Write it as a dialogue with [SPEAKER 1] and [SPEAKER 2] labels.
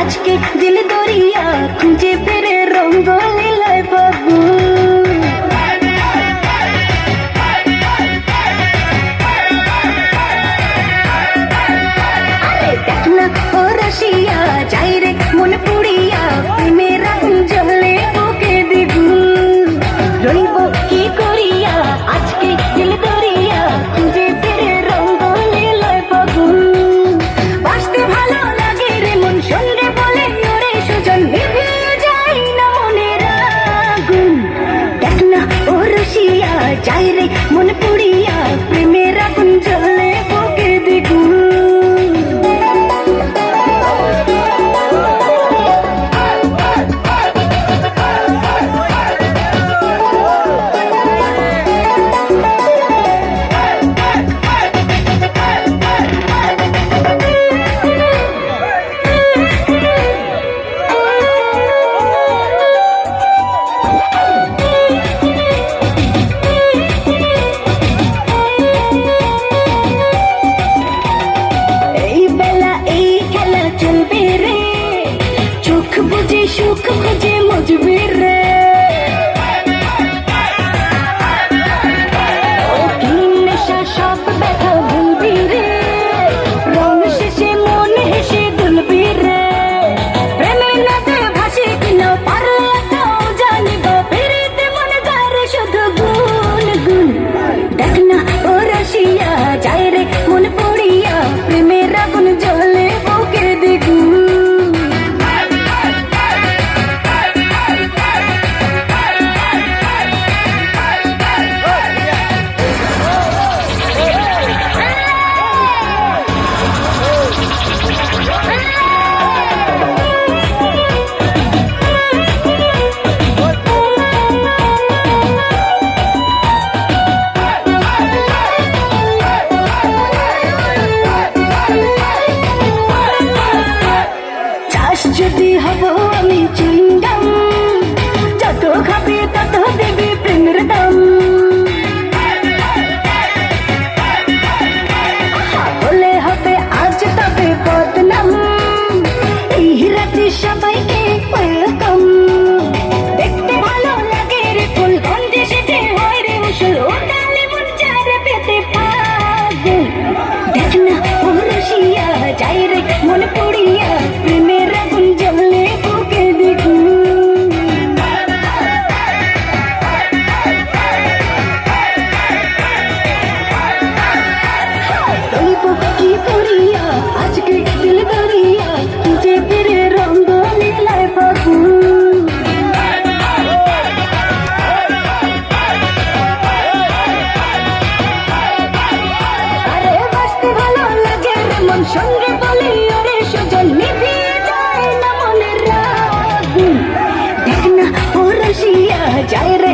[SPEAKER 1] আজকে দিল দরিয়া, খুঁজে ফেরে রঙ্গ লীলায় বাবু দেখ না ও রাশিয়া, যাই রে মন পুড়িয়া যাই রে চলবে রে। চোখ বুঝে, সুখ খুঁজে মজবে রে। সব ব্যথা ভুলবি রে। রং শেষে, মন হেসে দুলবি রে। প্রেমের নাতে ভাসে কিনা পারলে তো জানিব। পড়িয়া প্রেমের আগুন জ্বলে। கண்ணு সঙ্গে বলে, ওরে সুজন নিভিয়ে যায় না মনের রাগুন দেখ না ও রসিয়া যায় রে